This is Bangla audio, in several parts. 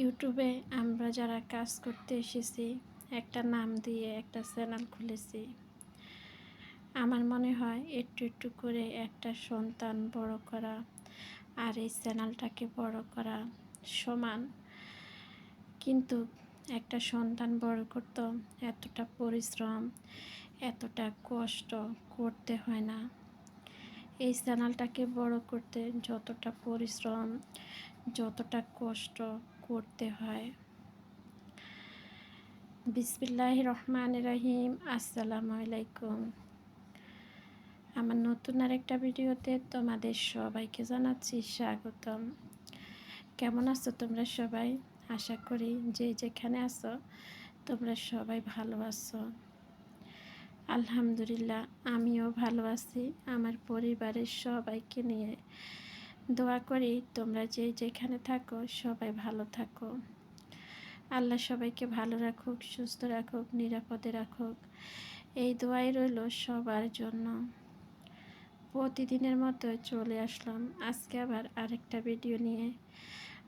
ইউটিউবে আমরা যারা কাজ করতে এসেছি, একটা নাম দিয়ে একটা চ্যানেল খুলেছি। আমার মনে হয় একটু একটু করে একটা সন্তান বড় করা আর এই চ্যানেলটাকে বড় করা সমান। কিন্তু একটা সন্তান বড় করতে এতটা পরিশ্রম, এতটা কষ্ট করতে হয় না। এই চ্যানেলটাকে বড় করতে যতটা পরিশ্রম, যতটা কষ্ট করতে হয়। বিসমিল্লাহ রহমান রাহিম। আসসালামু আলাইকুম। আমার নতুন আরেকটা ভিডিওতে তোমাদের সবাইকে জানাচ্ছি স্বাগতম। কেমন আছো তোমরা সবাই? আশা করি যে যেখানে আছো, তোমরা সবাই ভালো আছো। আলহামদুলিল্লাহ, আমিও ভালো আছি। আমার পরিবারের সবাইকে নিয়ে দোয়া করি তোমরা যে যেখানে থাকো, সবাই ভালো থাকো। আল্লাহ সবাইকে ভালো রাখুক, সুস্থ রাখুক, নিরাপদে রাখুক। এই দোয়াই রইল সবার জন্য। প্রতিদিনের মতো চলে আসলাম। আজকে আবার আরেকটা ভিডিও নিয়ে।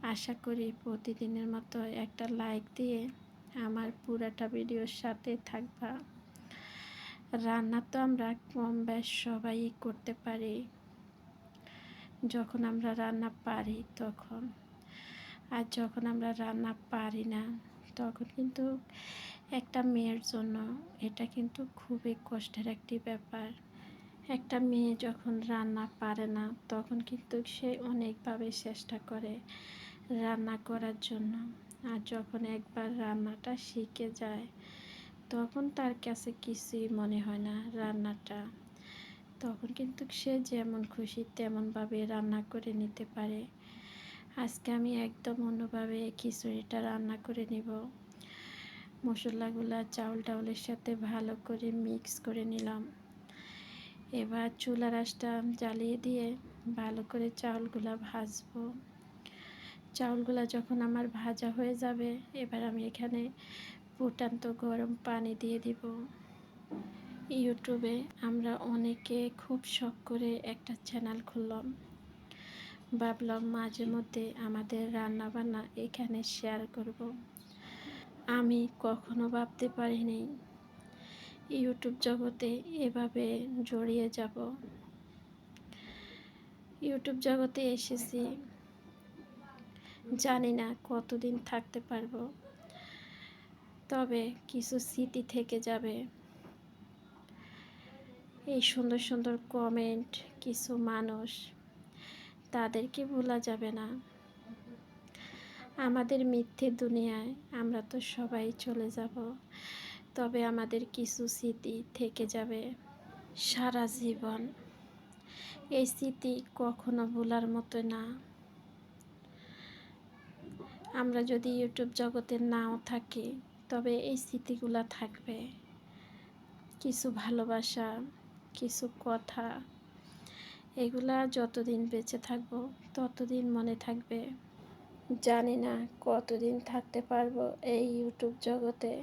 আশা করি প্রতিদিনের মতো একটা লাইক দিয়ে আমার পুরাটা ভিডিওর সাথে থাকবা। রান্না তো আমরা কম বেশ সবাই করতে পারি। যখন আমরা রান্না পারি তখন। আর যখন আমরা রান্না পারি না, তখন কিন্তু একটা মেয়ের জন্য এটা কিন্তু খুবই কষ্টের একটি ব্যাপার। একটা মেয়ে যখন রান্না পারে না, তখন কিন্তু সে অনেকভাবে চেষ্টা করে রান্না করার জন্য। আর যখন একবার রান্নাটা শিখে যায়, তখন তার কাছে কিছুই মনে হয় না রান্নাটা। তখন কিন্তু সে যেমন খুশি তেমনভাবে রান্না করে নিতে পারে। আজকে আমি একদম অন্যভাবে খিচুড়িটা রান্না করে নিব। মশলাগুলা চাউল টাউলের সাথে ভালো করে মিক্স করে নিলাম। এবার চুলা রাসটা জ্বালিয়ে দিয়ে ভালো করে চাউলগুলা ভাজবো। চাউলগুলা যখন আমার ভাজা হয়ে যাবে, এবার আমি এখানে ফুটান্ত গরম পানি দিয়ে দিব। ইউটিউবে আমরা অনেকে খুব শখ করে একটা চ্যানেল খুললাম। ভাবলাম মাঝে মধ্যে আমাদের রান্না বান্না এখানে শেয়ার করব। আমি কখনো ভাবতে পারিনি ইউটিউব জগতে এভাবে জড়িয়ে যাব। ইউটিউব জগতে এসেছি। জানি না কতদিন থাকতে পারব। তবে কিছু স্মৃতি থেকে যাবে। এই সুন্দর সুন্দর কমেন্ট কিছু মানুষ, তাদেরকে ভোলা যাবে না। আমাদের মিথ্যে দুনিয়ায় আমরা তো সবাই চলে যাব, তবে আমাদের কিছু স্মৃতি থেকে যাবে সারা জীবন। এই স্মৃতি কখনো ভোলার মতো না। আমরা যদি ইউটিউব জগতে নাও থাকি, তবে এই স্মৃতিগুলো থাকবে। কিছু ভালোবাসা কিছু কথা। এগুলা যতদিন বেঁচে থাকব, ততদিন মনে থাকবে। জানি না কতদিন থাকতে পারব এই ইউটিউব জগতে।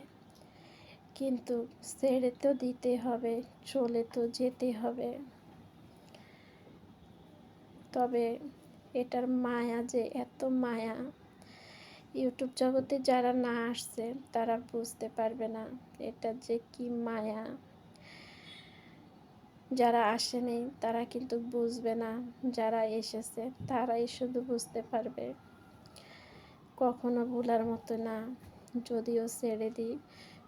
কিন্তু ছেড়ে তো দিতে হবে, চলে তো যেতে হবে। তবে এটার মায়া যে এত মায়া, ইউটিউব জগতে যারা না আসছে, তারা বুঝতে পারবে না এটা যে কি মায়া। যারা আসেনি তারা কিন্তু বুঝবে না যারা এসেছে, তারাই শুধু বুঝতে পারবে। কখনো ভুলার মতো না, যদিও ছেড়ে দিই,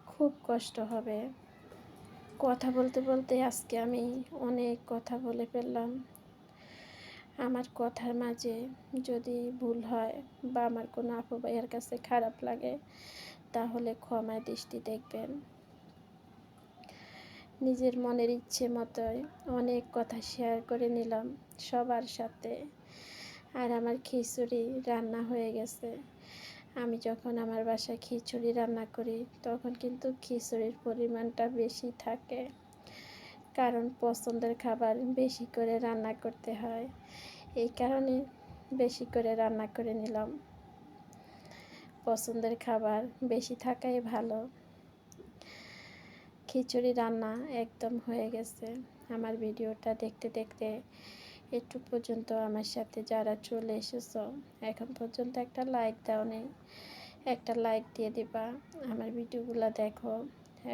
খুব কষ্ট হবে। কথা বলতে বলতে আজকে আমি অনেক কথা বলে ফেললাম। আমার কথার মাঝে যদি ভুল হয় বা আমার কোনো আপু ভাইয়ের কাছে খারাপ লাগে, তাহলে ক্ষমায় দৃষ্টি দেখবেন। নিজের মনের ইচ্ছে মতোই অনেক কথা শেয়ার করে নিলাম সবার সাথে। আর আমার খিচুড়ি রান্না হয়ে গেছে। আমি যখন আমার বাসায় খিচুড়ি রান্না করি, তখন কিন্তু খিচুড়ির পরিমাণটা বেশি থাকে। কারণ পছন্দের খাবার বেশি করে রান্না করতে হয়। এই কারণে বেশি করে রান্না করে নিলাম। পছন্দের খাবার বেশি থাকাই ভালো। খিচুড়ি রান্না একদম হয়ে গেছে। আমার ভিডিওটা দেখতে দেখতে একটু পর্যন্ত আমার সাথে যারা চলে এসেছ, এখন পর্যন্ত একটা লাইক দাও নেই একটা লাইক দিয়ে দিবা। আমার ভিডিওগুলো দেখো,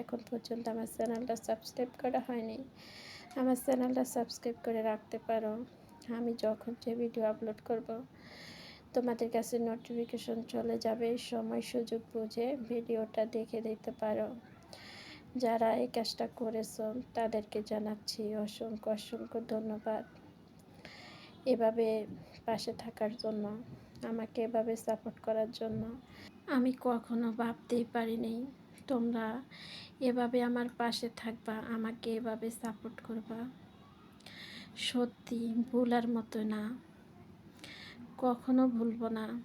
এখন পর্যন্ত আমার চ্যানেলটা সাবস্ক্রাইব করা হয়নি, আমার চ্যানেলটা সাবস্ক্রাইব করে রাখতে পারো। আমি যখন যে ভিডিও আপলোড করব, তোমাদের কাছে নোটিফিকেশন চলে যাবে, সময় সুযোগ বুঝে ভিডিওটা দেখে দিতে পারো। যারা এই কাজটা করেছ, তাদেরকে জানাচ্ছি অসংখ্য অসংখ্য ধন্যবাদ। এভাবে পাশে থাকার জন্য, আমাকে এভাবে সাপোর্ট করার জন্য আমি কখনো ভাবতেই পারিনি। তোমরা এভাবে আমার পাশে থাকবা, আমাকে এভাবে সাপোর্ট করবা। সত্যি ভুলার মতো না, কখনো ভুলবো না।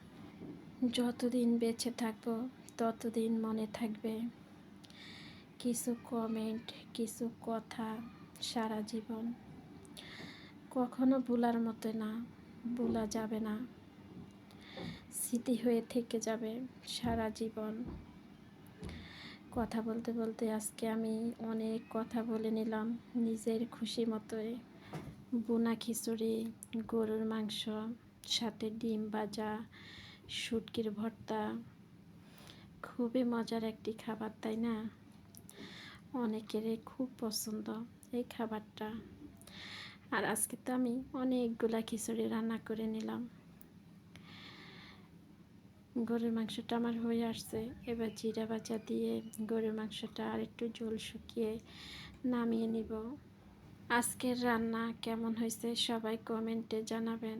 যতদিন বেঁচে থাকব, ততদিন মনে থাকবে। কিছু কমেন্ট কিছু কথা সারা জীবন। কখনো ভুলার মতো না, ভোলা যাবে না। স্মৃতি হয়ে থেকে যাবে সারা জীবন। কথা বলতে বলতে আজকে আমি অনেক কথা বলে নিলাম নিজের খুশি মতোই। বোনা খিচুড়ি, গরুর মাংস, সাথে ডিম ভাজা, শুটকির ভর্তা। খুবই মজার একটি খাবার, তাই না? অনেকেরই খুব পছন্দ এই খাবারটা। আর আজকে তো আমি অনেকগুলা খিচুড়ি রান্না করে নিলাম। গরুর মাংসটা আমার হয়ে আসছে। এবার জিরা বাজা দিয়ে গরুর মাংসটা আর একটু জল শুকিয়ে নামিয়ে নিব। আজকের রান্না কেমন হয়েছে সবাই কমেন্টে জানাবেন।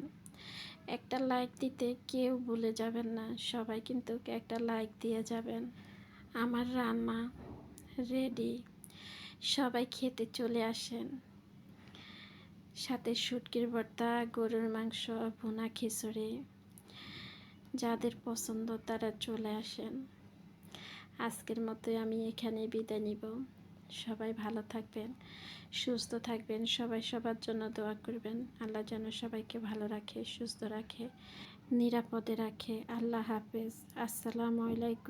একটা লাইক দিতে কেউ ভুলে যাবেন না, সবাই কিন্তু একটা লাইক দিয়ে যাবেন। আমার রান্না রেডি সবাই খেতে চলে আসেন। সাথে শুটকির ভর্তা, গরুর মাংস, ভুনা খিচুড়ি। যাদের পছন্দ তারা চলে আসেন। আজকের মতোই আমি এখানে বিদায় নিব। সবাই ভালো থাকবেন, সুস্থ থাকবেন, সবাই সবার জন্য দোয়া করবেন। আল্লাহ যেন সবাইকে ভালো রাখে, সুস্থ রাখে, নিরাপদে রাখে। আল্লাহ হাফেজ। আসসালামু আলাইকুম।